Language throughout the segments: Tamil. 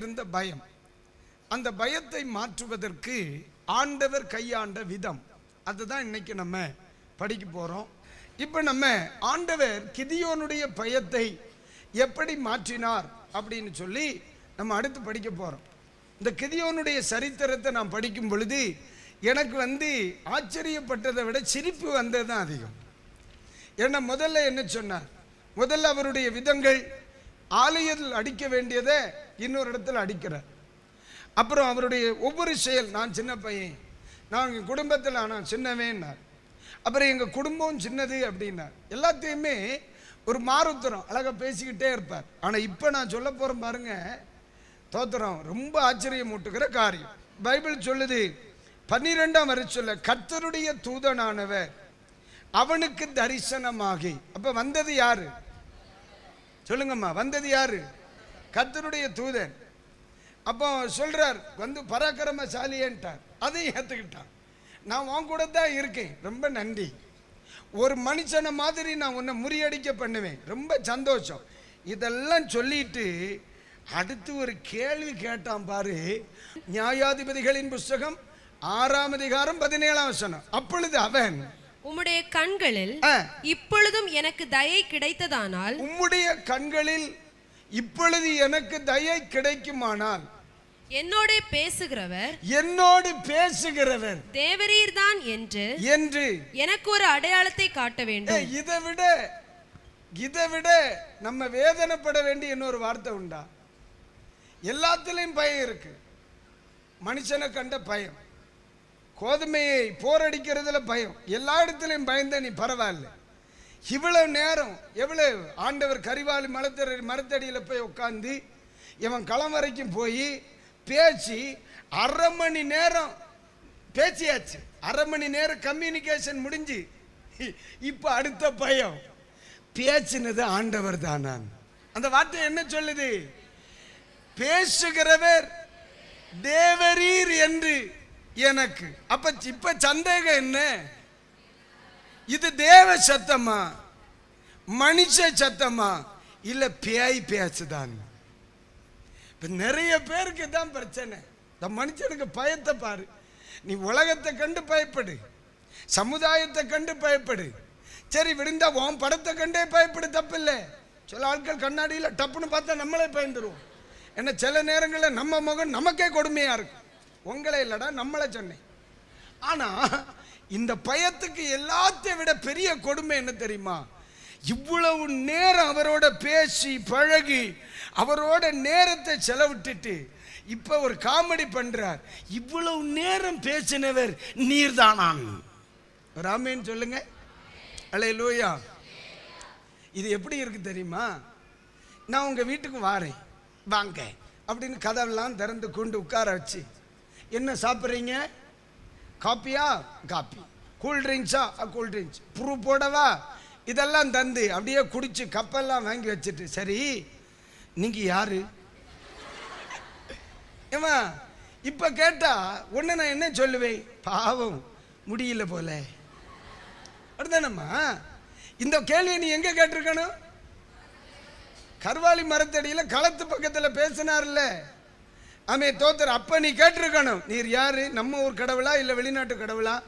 இருந்த பயம். அந்த பயத்தை மாற்றுவதற்கு ஆண்டவர் கையாண்ட விதம். அதுதான் இன்னைக்கு நம்ம படிக்க போறோம். இப்போ நம்ம ஆண்டவர் கிதியோனுடைய பயத்தை எப்படி மாற்றினார் அப்படின்னு சொல்லி நம்ம அடுத்து படிக்க போறோம். இந்த கிதியோனுடைய சரித்திரத்தை நான் படிக்கும் பொழுது எனக்கு வந்து ஆச்சரியப்பட்டதை விட சிரிப்பு வந்தது தான் அதிகம். ஏன்னா முதல்ல என்ன சொன்னார்? முதல்ல அவருடைய விதங்கள் ஆலயத்தில் அடிக்க வேண்டியதை இன்னொரு இடத்துல அடிக்கிறார். அப்புறம் அவருடைய ஒவ்வொரு செயல் நான் சின்ன பையன் நான் எங்கள் குடும்பத்தில் ஆனால் சின்னவேன்னார். அப்புறம் எங்கள் குடும்பம் சின்னது அப்படின்னார். எல்லாத்தையுமே ஒரு மாறுத்தரம் அழகாக பேசிக்கிட்டே இருப்பார். ஆனால் இப்போ நான் சொல்ல போகிறேன் பாருங்க தோத்திரம் ரொம்ப ஆச்சரியமூட்டுகிற காரியம். பைபிள் சொல்லுது பன்னிரெண்டாம் வரை சொல்ல கர்த்தருடைய தூதனானவர் அவனுக்கு தரிசனமாகி. அப்போ வந்தது யாரு? சொல்லுங்கம்மா வந்தது யாரு? கர்த்தருடைய தூதன். அப்போ சொல்றார் வந்து பராக்கிரமசாலியன்ட்டார். அதையும் ஏற்றுக்கிட்டான் நான் உன் கூட தான் இருக்கேன். ரொம்ப நன்றி. ஒரு மனுஷனை மாதிரி நான் உன்னை முறியடிக்க பண்ணுவேன். ரொம்ப சந்தோஷம். இதெல்லாம் சொல்லிட்டு அடுத்து ஒரு கேள்வி கேட்டான் பாரு. நியாயாதிபதிகளின் புஸ்தகம் ஆறாம் அதிகாரம் பதினேழாம் வசனம். அப்பொழுது அவன் உம்முடைய கண்களில் இப்பொழுதும் எனக்கு தயை கிடைத்ததானால் உம்முடைய கண்களில் இப்பொழுது எனக்கு தயை கிடைக்குமானால் என்னோட பேசுகிறவர் என்னோடு பேசுகிறவர் தேவரீர்தான் என்று என்று எனக்கு ஒரு அடையாளத்தை காட்ட வேண்டும். இதை விட இதை விட நம்ம வேதனைப்பட வேண்டிய இன்னொரு வார்த்தை உண்டா? எல்லாத்துலேயும் பயம் இருக்கு. மனுஷனை கண்ட பயம். கோதுமையை போரடிக்கிறதுல பயம். எல்லா இடத்துலையும் பயந்த நீ பரவாயில்ல. இவ்வளவு நேரம் எவ்வளவு ஆண்டவர் கரிவாலி மலத்தடி மரத்தடியில் போய் உட்காந்து இவன் களம் வரைக்கும் போய் பேசி அரை மணி நேரம் பேச்சியாச்சு அரை மணி நேரம் கம்யூனிகேஷன் முடிஞ்சு இப்போ அடுத்த பயம். பேச்சினது ஆண்டவர் தான் நான் அந்த வார்த்தை என்ன சொல்லுது? பேசுகிறவர் தேவரீர் என்று எனக்கு. அப்ப இப்ப சந்தேகம் என்ன? இது தேவ சத்தமா? மனுஷ சத்தமா? இல்ல பேய் பேசுதான்? இப்ப நிறைய பேருக்கு தான் பிரச்சனை. இந்த மனுஷனுக்கு பயத்தை பாரு. நீ உலகத்தை கண்டு பயப்படு. சமுதாயத்தை கண்டு பயப்படு. சரி விடுந்தா உன் படத்தை கண்டே பயப்படு தப்பில்லை. சில ஆட்கள் கண்ணாடியில் டப்புன்னு பார்த்தா நம்மளே பயந்துருவோம். ஏன்னா சில நேரங்களில் நம்ம முகம் நமக்கே கொடுமையாக இருக்கும். உங்களை இல்லடா நம்மளை சொன்னேன். ஆனால் இந்த பயத்துக்கு எல்லாத்தையும் விட பெரிய கொடுமை என்ன தெரியுமா? இவ்வளவு நேரம் அவரோட பேசி பழகி அவரோட நேரத்தை செலவிட்டுட்டு இப்ப ஒரு காமெடி பண்றார். இவ்வளவு நேரம் பேசினவர் நீர்தானான். ராமேன்னு சொல்லுங்க. அலே லூயா இது எப்படி இருக்கு தெரியுமா? நான் உங்க வீட்டுக்கு வாரேன். வாங்க. அப்படின்னு கதவெல்லாம் திறந்து கொண்டு உட்கார வச்சு என்ன சாப்பிட்றீங்க? காப்பியா? காப்பி. கூல் ட்ரிங்க்ஸா கூல் ட்ரிங்க்ஸ் போடவா? இதெல்லாம் தந்து அப்படியே குடிச்சு கப்பெல்லாம் வாங்கி வச்சுட்டு. சரி நீங்க யாரு? ஏமா இப்ப கேட்டா ஒண்ணு நான் என்ன சொல்லுவேன்? பாவம் முடியல போல. அப்படிதானம்மா இந்த கேள்வியை நீ எங்க கேட்டிருக்கணும்? கர்வாலி மரத்தடியில் களத்து பக்கத்தில் பேசினார்ல. ஆமே தோத்தர் அப்ப நீ கேட்டிருக்கணும். நீர் யாரு? நம்ம ஊர் கடவுளா இல்ல வெளிநாட்டு கடவுளா?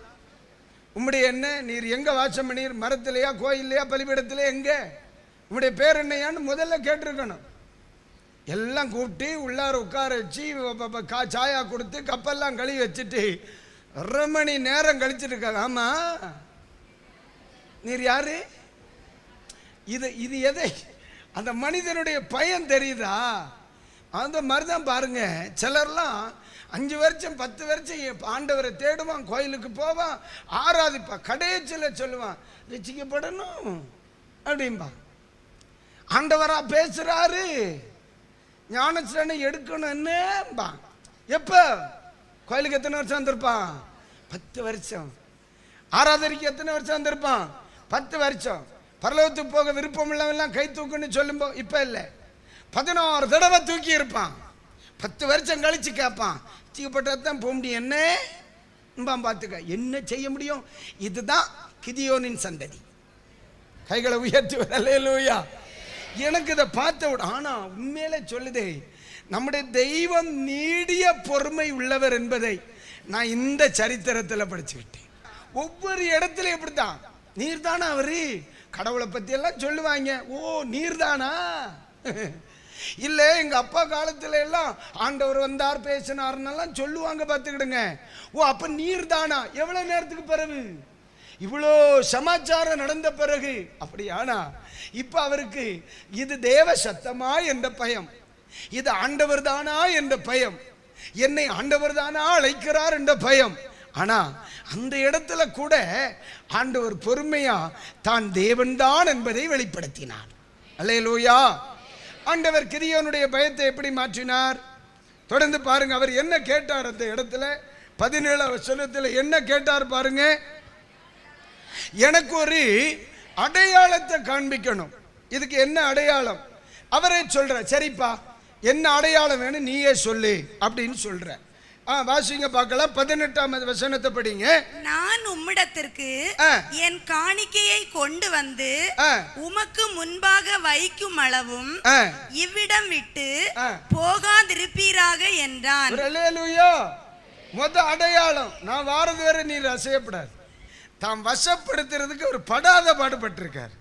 உம்முடைய என்ன? நீர் எங்க வாசம் பண்ணீர்? மரத்திலையா கோயில்லையா பலிபீடத்திலே எங்க? உம்முடைய பேர் என்னையான்னு முதல்ல கேட்டிருக்கணும். எல்லாம் கூப்பிட்டு உள்ளார உட்கார வச்சு கா சாயா கொடுத்து கப்பெல்லாம் கழுவி வச்சுட்டு அரை மணி நேரம் கழிச்சிட்டு இருக்காங்க. ஆமா. நீர் யாரு? இது இது எதை? அந்த மனிதனுடைய பயன் தெரியுதா? அந்த மாதிரி தான் பாருங்கள் சிலர்லாம் அஞ்சு வருஷம் பத்து வருஷம் ஆண்டவரை தேடுவான் கோயிலுக்கு போவான் ஆராதிப்பான் கடைசியில் சொல்லுவான் ரசிக்கப்படணும் அப்படிம்பா. ஆண்டவராக பேசுகிறாரு ஞானசரணை எடுக்கணும்னுபா எப்போ? கோயிலுக்கு எத்தனை வருஷம் வந்திருப்பான்? பத்து வருஷம். ஆராதனைக்கு எத்தனை வருஷம் வந்திருப்பான்? பத்து வருஷம். பரலோகத்துக்கு போக விருப்பம் உள்ளவெல்லாம் கை தூக்குன்னு சொல்லும்போ இப்போ இல்லை. பதினாறு தடவை தூக்கி இருப்பான். பத்து வருஷம் கழிச்சு கேட்பான். தீக்கப்பட்டதான் போக முடியும். என்ன? பார்த்துக்க. என்ன செய்ய முடியும்? இதுதான் கிதியோனின் சந்ததி. கைகளை உயர்த்தி வரலையா எனக்கு இதை பார்த்த விட. ஆனா உண்மையிலே சொல்லுதே நம்முடைய தெய்வம் நீடிய பொறுமை உள்ளவர் என்பதை நான் இந்த சரித்திரத்தில் படிச்சுக்கிட்டேன். ஒவ்வொரு இடத்துல இப்படித்தான். நீர் தானா அவரு? கடவுளை பத்தி எல்லாம் சொல்லுவாங்க. ஓ நீர்தானா? இல்லை எங்க அப்பா காலத்துல எல்லாம் ஆண்டவர் வந்தார் பேசினார்னெல்லாம் சொல்லுவாங்க பார்த்துக்கிடுங்க. ஓ அப்போ நீர் தானா எவ்வளவு நேரத்துக்கு பிறகு? இவ்வளோ சமாச்சாரம் நடந்த பிறகு. அப்படியானா? இப்ப அவருக்கு இது தேவ சத்தமா என்ற பயம். இது ஆண்டவர் தானா என்ற பயம். என்னை ஆண்டவர் தானா அழைக்கிறார் என்ற பயம். ஆனா அந்த இடத்துல கூட ஆண்டவர் பொறுமையா தான் தேவன்தான் என்பதை வெளிப்படுத்தினார். அல்லையிலோயா ஆண்டவர் கிரியோனுடைய பயத்தை எப்படி மாற்றினார்? தொடர்ந்து பாருங்க அவர் என்ன கேட்டார் அந்த இடத்துல? பதினேழாம் வசனத்தில் என்ன கேட்டார் பாருங்க? எனக்கு ஒரு அடையாளத்தை காண்பிக்கணும். இதுக்கு என்ன அடையாளம்? அவரே சொல்ற சரிப்பா என்ன அடையாளம் வேணும் நீயே சொல்லு அப்படின்னு சொல்ற வாசிங்க பார்க்கலாம். பதினெட்டாம் வசனத்தை படிங்க. நான் உம்மிடத்திற்கு. என் காணிக்கையை கொண்டு வந்து. உமக்கு முன்பாக வைக்கும் அளவும் இவ்விடம் விட்டு. போகாதிருப்பீராக என்றான். மொத அடையாளம் நான் வாரது வரை நீர் அசையப்படாது. தாம் வசப்படுத்துறதுக்கு ஒரு படாத பாடுபட்டிருக்கார்.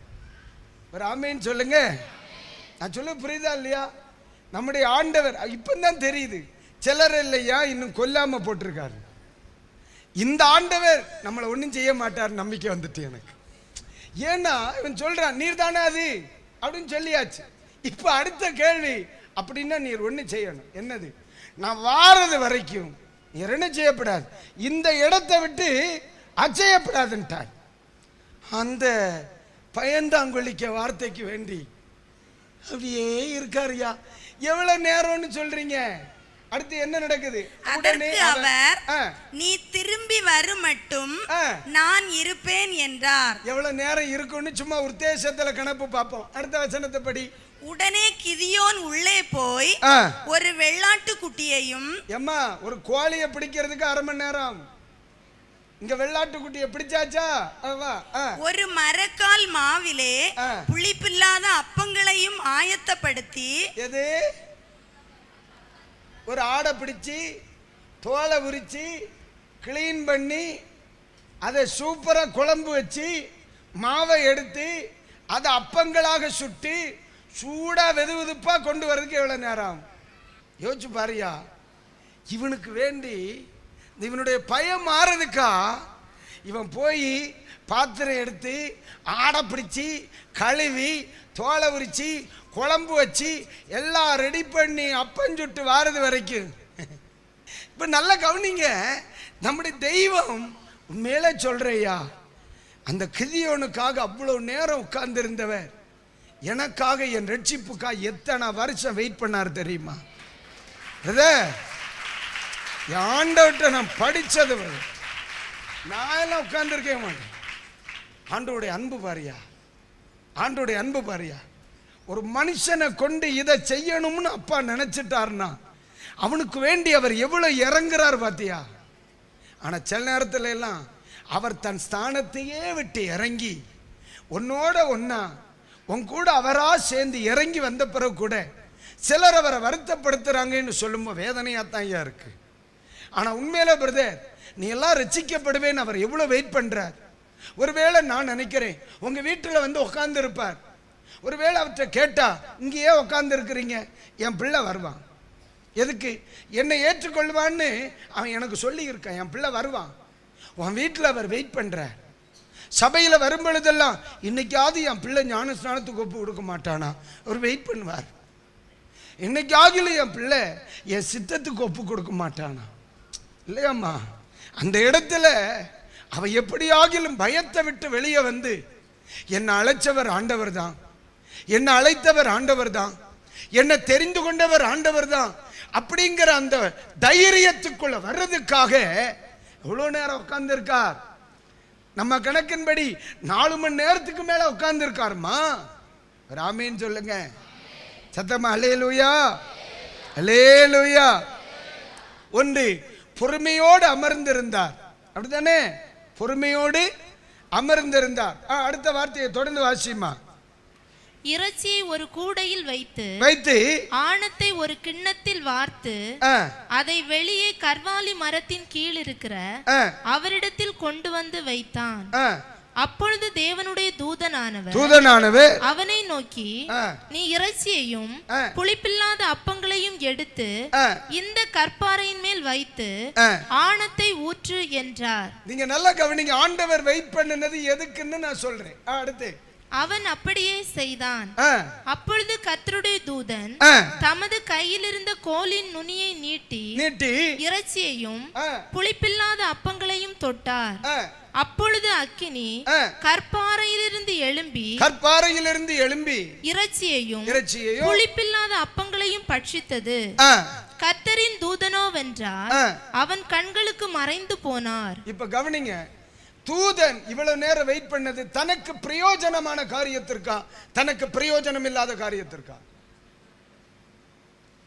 ஒரு ஆமேன்னு சொல்லுங்க. நான் சொல்ல புரியுதா இல்லையா? நம்முடைய ஆண்டவர் இப்பதான் தெரியுது. சிலர் இல்லையா இன்னும் கொல்லாம போட்டிருக்காரு. இந்த ஆண்டவர் நம்மளை ஒன்றும் செய்ய மாட்டார் நம்பிக்கை வந்துட்டு எனக்கு. ஏன்னா இவன் சொல்றான் நீர் தானே அது? அப்படின்னு சொல்லியாச்சு. இப்போ அடுத்த கேள்வி அப்படின்னா நீர் ஒன்று செய்யணும். என்னது? நான் வாரது வரைக்கும் நீர் என்ன செய்யப்படாது. இந்த இடத்தை விட்டு அச்சயப்படாதுன்ட்டார் அந்த பயந்தாங்கொழிக்க வார்த்தைக்கு வேண்டி அப்படியே இருக்காருயா எவ்வளோ நேரம்னு சொல்றீங்க? அடுத்து என்ன நடக்குது? அதற்கு அவர் நீ திரும்பி வரும் மட்டும். நான் இருப்பேன் என்றார். எவ்வளவு நேரம் இருக்கும்னு சும்மா உத்தேசத்துல கணப்பு பார்ப்போம். அடுத்த வசனத்தை படி. உடனே கிதியோன் உள்ளே போய் ஒரு வெள்ளாட்டு குட்டியையும் எம்மா ஒரு கோழியை பிடிக்கிறதுக்கு அரை மணி நேரம். இங்க வெள்ளாட்டுக்குட்டியை பிடிச்சாச்சா? ஆ, வா ஆ. ஒரு மரக்கால் மாவிலே. புளிப்பில்லாத அப்பங்களையும் ஆயத்தப்படுத்தி எது? ஒரு ஆடை பிடிச்சி தோலை உரித்து க்ளீன் பண்ணி அதை சூப்பராக குழம்பு வச்சு மாவை எடுத்து அதை அப்பங்களாக சுட்டு சூடாக வெது வெதுப்பாக கொண்டு வர்றதுக்கு எவ்வளோ நேரம் ஆகும்? யோசிச்சு பாரியா இவனுக்கு வேண்டி இவனுடைய பயம் மாறதுக்கா இவன் போய் பாத்திரம் எடுத்து ஆடை பிடிச்சி கழுவி தோலை உரித்து குழம்பு வச்சு எல்லாம் ரெடி பண்ணி அப்பஞ்சுட்டு வாரது வரைக்கும். இப்போ நல்லா கவனிங்க நம்முடைய தெய்வம் உண்மையிலே சொல்கிறையா அந்த கிதியோனுக்காக அவ்வளோ நேரம் உட்கார்ந்துருந்தவர். எனக்காக என் ரட்சிப்புக்காக எத்தனை வருஷம் வெயிட் பண்ணார் தெரியுமா? என் ஆண்டவர்கிட்ட நான் படித்தது நான் எல்லாம் உட்கார்ந்துருக்கே மாட்டேன். ஆண்டோடைய அன்பு பாரியா ஆண்டோடைய அன்பு பாரியா ஒரு மனுஷனை கொண்டு இதை செய்யணும்னு அப்பா நினைச்சிட்டாருன்னா அவனுக்கு வேண்டி அவர் எவ்வளோ இறங்குறார் பாத்தியா? ஆனால் சில நேரத்தில் எல்லாம் அவர் தன் ஸ்தானத்தையே விட்டு இறங்கி உன்னோட ஒன்னா உன் கூட அவராக சேர்ந்து இறங்கி வந்த பிறகு கூட சிலர் அவரை வருத்தப்படுத்துறாங்கன்னு சொல்லும்போது வேதனையாக தான் ஐயா இருக்கு. ஆனால் உண்மையில பிரதர் நீ எல்லாம் ரசிக்கப்படுவேன்னு அவர் எவ்வளோ வெயிட் பண்ணுறார் ஒருவேளை நான் நினைக்கிறேன் உங்கள் வீட்டில் வந்து உட்காந்துருப்பார் ஒருவேளை அவர்கிட்ட கேட்டால் இங்கேயே உட்கார்ந்து இருக்கிறீங்க என் பிள்ளை வருவான். எதுக்கு? என்னை ஏற்றுக்கொள்வான்னு அவன் எனக்கு சொல்லியிருக்கான். என் பிள்ளை வருவான். உன் வீட்டில் அவர் வெயிட் பண்ணுற சபையில் வரும் பொழுதெல்லாம் இன்னைக்காவது என் பிள்ளை ஞான ஸ்நானத்துக்கு ஒப்பு கொடுக்க மாட்டானா? அவர் வெயிட் பண்ணுவார். இன்னைக்காகிலும் என் பிள்ளை என் சித்தத்துக்கு ஒப்பு கொடுக்க மாட்டானா? இல்லையாம்மா. அந்த இடத்துல அவ எப்படியாகிலும் பயத்தை விட்டு வெளியே வந்து என்னை அழைச்சவர் ஆண்டவர் தான் என்னை அழைத்தவர் ஆண்டவர் தான் என்னை தெரிந்து கொண்டவர் ஆண்டவர் தான் அப்படிங்கிற அந்த தைரியத்துக்குள்ள வர்றதுக்காக எவ்வளோ நேரம் உட்கார்ந்துருக்கார். நம்ம கணக்கின்படி நாலு மணி நேரத்துக்கு மேல உட்கார்ந்துருக்காருமா? ராமேன்னு சொல்லுங்க. சத்தமா அலே லூய்யா ஒன்று பொறுமையோடு அமர்ந்திருந்தார். அப்படித்தானே? பொறுமையோடு அமர்ந்திருந்தார். ஆ, அடுத்த வார்த்தையை தொடர்ந்து வாசிமா இறைச்சியை ஒரு கூடையில் வைத்து வைத்து ஆணத்தை ஒரு கிண்ணத்தில் வார்த்து அதை வெளியே கர்வாலி மரத்தின் கீழ் இருக்கிற அவரிடத்தில் கொண்டு வந்து வைத்தான். அப்பொழுது தேவனுடைய தூதனானவர் தூதனானவர் அவனை நோக்கி நீ இறைச்சியையும். புளிப்பில்லாத அப்பங்களையும் எடுத்து இந்த கற்பாறையின் மேல் வைத்து. ஆணத்தை ஊற்று என்றார். நீங்க நல்லா கவனிங்க ஆண்டவர் வெயிட் பண்ணுனது எதுக்குன்னு நான் சொல்றேன். அடுத்து. அவன் அப்படியே செய்தான். அப்பொழுது கர்த்தருடைய தூதன். தமது கையில் இருந்த கோலின் நுனியை நீட்டி நீட்டி இறைச்சியையும் புளிப்பில்லாத அப்பங்களையும் தொட்டார். அப்பொழுது அக்கினி. கற்பாறையிலிருந்து எழும்பி கற்பாறையிலிருந்து எழும்பி இறைச்சியையும் இறைச்சியையும் புளிப்பில்லாத அப்பங்களையும் பட்சித்தது. ஆ, கர்த்தரின் தூதனோவென்றால் ஆ. அவன் கண்களுக்கு மறைந்து போனார். இப்ப கவனிங்க தூதன் இவ்வளவு நேரம் வெயிட் பண்ணது தனக்கு பிரயோஜனமான காரியத்திற்கா? தனக்கு பிரயோஜனம் இல்லாத காரியத்திற்கா?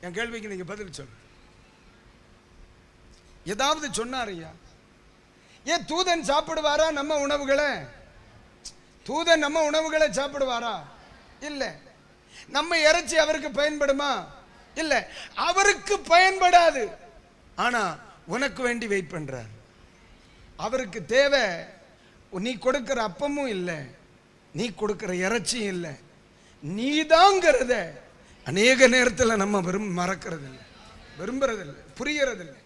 என் கேள்விக்கு நீங்க பதில் சொல்லு ஏதாவது சொன்னார் ஐயா? ஏன் தூதன் சாப்பிடுவாரா நம்ம உணவுகளை? தூதன் நம்ம உணவுகளை சாப்பிடுவாரா? இல்லை. நம்ம இறைச்சி அவருக்கு பயன்படுமா? இல்லை. அவருக்கு பயன்படாது. ஆனா உனக்கு வேண்டி வெயிட் பண்றார். அவருக்கு தேவை. நீ கொடுக்கிற அப்பமும் இல்லை. நீ கொடுக்கிற இறைச்சியும் இல்லை. நீதாங்கிறத அநேக நேரத்தில் நம்ம விரும் மறக்கிறது இல்லை விரும்புறது இல்லை புரியறது இல்லை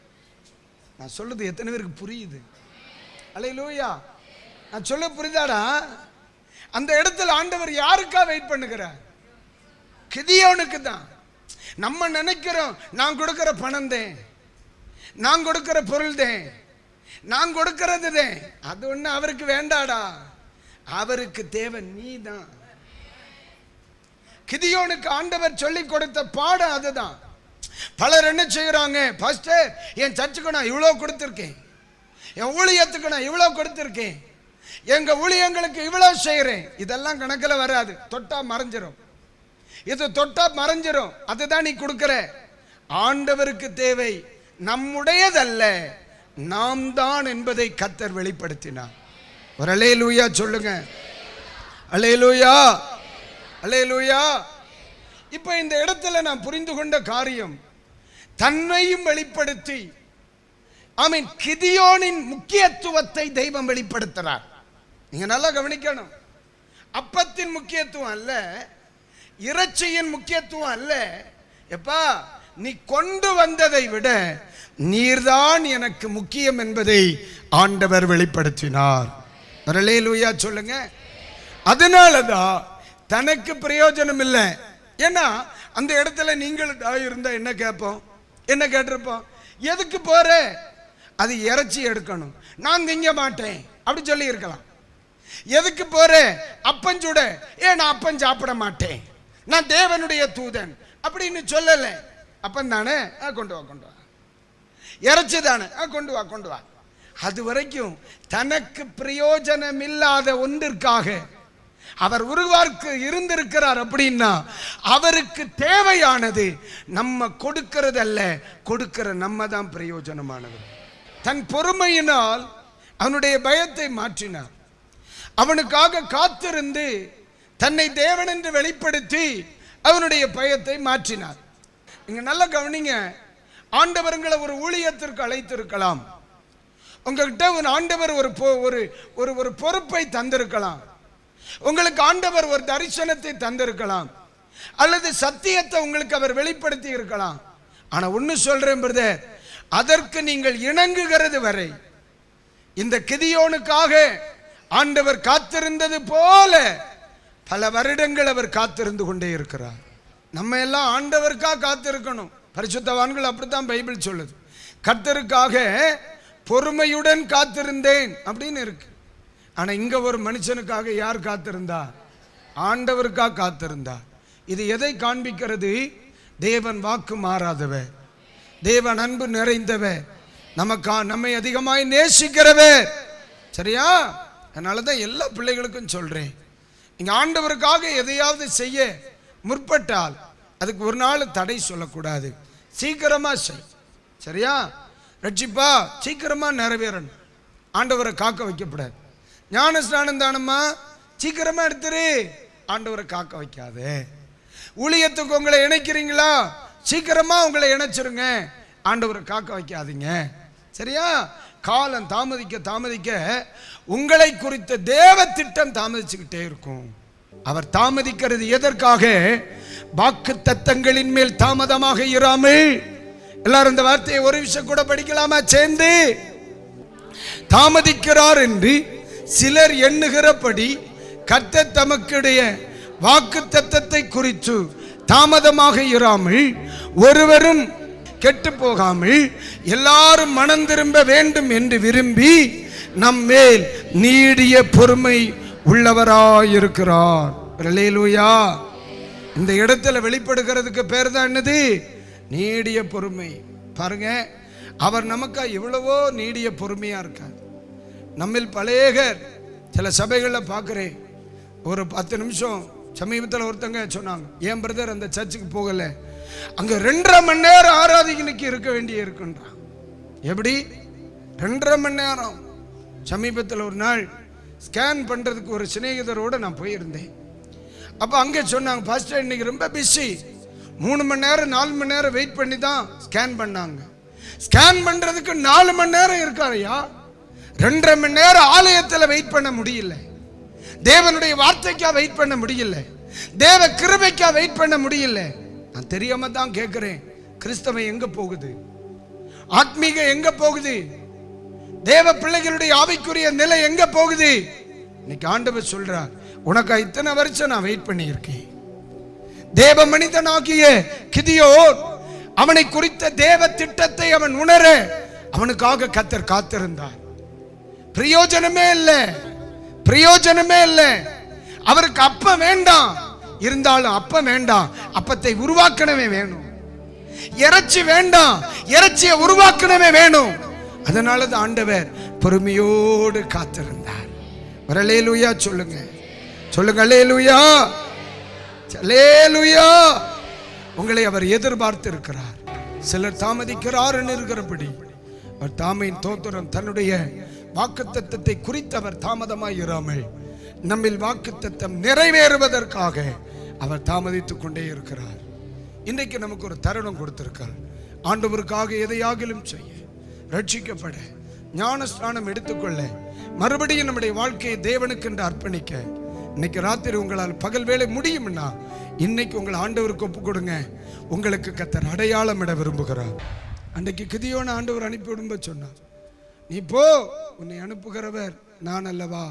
நான் சொல்லுது எத்தனை பேருக்கு புரியுது? அலை லூயா நான் சொல்ல புரியுதாடா அந்த இடத்துல ஆண்டவர் யாருக்கா வெயிட் பண்ணுகிறார்? கிதியவனுக்கு தான். நம்ம நினைக்கிறோம் நான் கொடுக்குற பணம் தான். நான் கொடுக்குற பொருள் தான். நான் கொடுக்கறது தான் அது ஒண்ணு அவருக்கு வேண்டாடா. அவருக்கு தேவை நீ தான் கிதியோனுக்கு ஆண்டவர் சொல்லி கொடுத்த பாடம் அதுதான். பலர் என்ன செய்யறாங்க ஃபஸ்ட்டு என் சர்ச்சுக்கு நான் இவ்வளோ கொடுத்துருக்கேன். என் ஊழியத்துக்கு நான் இவ்வளோ கொடுத்துருக்கேன். எங்க ஊழியங்களுக்கு இவ்வளோ செய்கிறேன் இதெல்லாம் கணக்கில் வராது. தொட்டா மறைஞ்சிரும். இது தொட்டா மறைஞ்சிரும். அதுதான் நீ கொடுக்குற. ஆண்டவருக்கு தேவை நம்முடையதல்ல. நாம் தான் என்பதை கத்தர் வெளிப்படுத்தினார். ஒரு அலேலூயா சொல்லுங்க. அலே லூயா இப்ப இந்த இடத்துல நான் புரிந்து கொண்ட காரியம் தன்னையும் வெளிப்படுத்தி ஆமீன் கிதியோனின் முக்கியத்துவத்தை தெய்வம் வெளிப்படுத்துறார். நீங்க நல்லா கவனிக்கணும். அப்பத்தின் முக்கியத்துவம் அல்ல இறைச்சியின் முக்கியத்துவம் அல்ல. எப்பா நீ கொண்டு வந்ததை விட நீர்தான் எனக்கு முக்கியம் என்பதை ஆண்டவர் வெளிப்படுத்தினார். லூயா சொல்லுங்க. அதனாலதான் தனக்கு பிரயோஜனம் இல்லை. ஏன்னா அந்த இடத்துல நீங்கள் இருந்தா என்ன கேட்போம்? என்ன கேட்டிருப்போம்? எதுக்கு போற? அது இறைச்சி எடுக்கணும். நான் திங்க மாட்டேன். அப்படி சொல்லி இருக்கலாம். எதுக்கு போற? அப்பன் சுட. ஏ நான் அப்பன் சாப்பிட மாட்டேன்? நான் தேவனுடைய தூதன். அப்படின்னு சொல்லலை. அப்பன் தானே? கொண்டு வா கொண்டு வா. இறைச்சி தானே ஆ, கொண்டு வா கொண்டு வா. அது வரைக்கும் தனக்கு பிரயோஜனம் இல்லாத ஒன்றிற்காக அவர் உருவார்க்கு இருந்திருக்கிறார் அப்படின்னா அவருக்கு தேவையானது நம்ம கொடுக்கிறது அல்ல கொடுக்கிற நம்ம தான் பிரயோஜனமானது தன் பொறுமையினால் அவனுடைய பயத்தை மாற்றினார். அவனுக்காக காத்திருந்து தன்னை தேவன் என்று வெளிப்படுத்தி அவனுடைய பயத்தை மாற்றினார். இங்க நல்லா கவனிங்க ஆண்டவர்களை ஒரு ஊழியத்திற்கு அழைத்திருக்கலாம். உங்ககிட்ட ஒரு ஆண்டவர் ஒரு பொ- ஒரு ஒரு ஒரு பொறுப்பை தந்திருக்கலாம். உங்களுக்கு ஆண்டவர் ஒரு தரிசனத்தை தந்திருக்கலாம். அல்லது சத்தியத்தை உங்களுக்கு அவர் வெளிப்படுத்தி இருக்கலாம். ஆனா ஒன்னு சொல்றேன் பிரதர் அதற்கு நீங்கள் இணங்குகிறது வரை இந்த கிதியோனுக்காக ஆண்டவர் காத்திருந்தது போல பல வருடங்கள் அவர் காத்திருந்து கொண்டே இருக்கிறார். நம்ம எல்லாம் ஆண்டவருக்காக காத்திருக்கணும். பரிசுத்தவான்கள் அப்படித்தான் பைபிள் சொல்லுது. கர்த்தருக்காக பொறுமையுடன் காத்திருந்தேன் அப்படின்னு இருக்கு. ஆனால் இங்கே ஒரு மனுஷனுக்காக யார் காத்திருந்தா? ஆண்டவருக்காக காத்திருந்தா? இது எதை காண்பிக்கிறது? தேவன் வாக்கு மாறாதவ. தேவன் அன்பு நிறைந்தவ. நமக்கா நம்மை அதிகமாய் நேசிக்கிறவர் சரியா? அதனால தான் எல்லா பிள்ளைகளுக்கும் சொல்கிறேன் நீங்கள் ஆண்டவருக்காக எதையாவது செய்ய முற்பட்டால் அதுக்கு ஒரு நாள் தடை சொல்லக்கூடாது. சீக்கிரமாக செய். சரியா? ரட்சிப்பா சீக்கிரமாக நிறைவேறணும். ஆண்டவரை காக்க வைக்கப்படாது. ஞான ஸ்நானம் தானம்மா சீக்கிரமாக எடுத்துரு. ஆண்டவரை காக்க வைக்காதே. ஊழியத்துக்கு உங்களை இணைக்கிறீங்களா? சீக்கிரமாக உங்களை இணைச்சிருங்க. ஆண்டவரை காக்க வைக்காதீங்க. சரியா? காலம் தாமதிக்க தாமதிக்க உங்களை குறித்த தேவ திட்டம் தாமதிச்சுக்கிட்டே இருக்கும். அவர் தாமதிக்கிறது எதற்காக? வாக்கு தத்தங்களின் மேல் தாமதமாக இராமல். எல்லாரும் இந்த வார்த்தையை ஒரு விஷயம் கூட படிக்கலாமா? சேர்ந்து. தாமதிக்கிறார் என்று சிலர் எண்ணுகிறபடி கத்த தமக்குடைய வாக்கு தத்தத்தை குறித்து தாமதமாக இராமல் ஒருவரும் கெட்டு போகாமல் எல்லாரும் மனம் திரும்ப வேண்டும் என்று விரும்பி நம்மேல் நீடிய பொறுமை உள்ளவராயிருக்கிறார். லூயா இந்த இடத்துல வெளிப்படுகிறதுக்கு பேர் தான் என்னது? நீடிய பொறுமை. பாருங்க அவர் நமக்காக எவ்வளவோ நீடிய பொறுமையா இருக்கார். நம்மில் பழையகர் சில சபைகளில் பார்க்குறேன். ஒரு பத்து நிமிஷம் சமீபத்தில் ஒருத்தங்க சொன்னாங்க என் பிரதர் அந்த சர்ச்சுக்கு போகலை? அங்கே ரெண்டரை மணி நேரம் ஆராதிக்கனுக்கு இருக்க வேண்டிய இருக்குன்றான். எப்படி? ரெண்டரை மணி நேரம். சமீபத்தில் ஒரு நாள் ஸ்கேன் பண்ணுறதுக்கு ஒரு சிநேகிதரோடு நான் போயிருந்தேன். அப்போ அங்கே சொன்னாங்க பாஸ்டர் இன்னைக்கு ரொம்ப பிஸி மூணு மணி நேரம் நாலு மணி நேரம் வெயிட் பண்ணி தான் ஸ்கேன் பண்ணாங்க. ஸ்கேன் பண்ணுறதுக்கு நாலு மணி நேரம் இருக்காரையா ரெண்டரை மணி நேரம் ஆலயத்தில் வெயிட் பண்ண முடியல. தேவனுடைய வார்த்தைக்கா வெயிட் பண்ண முடியல. தேவ கிருபைக்கா வெயிட் பண்ண முடியல. நான் தெரியாம தான் கேட்குறேன் கிறிஸ்தவம் எங்க போகுது? ஆத்மீக எங்க போகுது? தேவ பிள்ளைகளுடைய ஆவிக்குரிய நிலை எங்க போகுது? இன்னைக்கு ஆண்டவர் சொல்றார் உனக்கு இத்தனை வருஷம் நான் வெயிட் பண்ணியிருக்கேன். தேவ மனிதனாகிய கிதியோ அவனை குறித்த தேவ திட்டத்தை அவன் உணர அவனுக்காக கத்தர் காத்திருந்தார். பிரயோஜனமே இல்லை பிரயோஜனமே இல்லை. அவருக்கு அப்ப வேண்டாம் இருந்தாலும் அப்ப வேண்டாம் அப்பத்தை உருவாக்கணவே வேணும். இறைச்சி வேண்டாம் இறைச்சியை உருவாக்கணவே வேணும். அதனால தான் ஆண்டவர் பொறுமையோடு காத்திருந்தார். வரலேலுயா சொல்லுங்க. சொல்லுங்க அல்லேலூயா அல்லேலூயா உங்களை அவர் எதிர்பார்த்து இருக்கிறார் சிலர் தாமதிக்கிறார் இருக்கிறபடி. அவர் தாமையின் தோத்திரம் தன்னுடைய வாக்குத்தத்தத்தை குறித்து அவர் தாமதமாய் இராமல் நம்மில் வாக்குத்தத்தம் நிறைவேறுவதற்காக அவர் தாமதித்துக் கொண்டே இருக்கிறார். இன்றைக்கு நமக்கு ஒரு தருணம் கொடுத்திருக்கார். ஆண்டவருக்காக எதையாகிலும் செய்ய ரட்சிக்கப்பட ஞானஸ்நானம் எடுத்துக்கொள்ள மறுபடியும் நம்முடைய வாழ்க்கையை தேவனுக்கு என்று அர்ப்பணிக்க இன்னைக்கு ராத்திரி உங்களால் பகல் வேலை முடியும்னா இன்னைக்கு உங்களை ஆண்டவருக்கு ஒப்பு கொடுங்க உங்களுக்கு கத்தர் அடையாளம் இட விரும்புகிறார். அன்றைக்கு கிதியோன ஆண்டவர் அனுப்பி விடும்ப சொன்னார். நீ போ உன்னை அனுப்புகிறவர் நான் அல்லவா?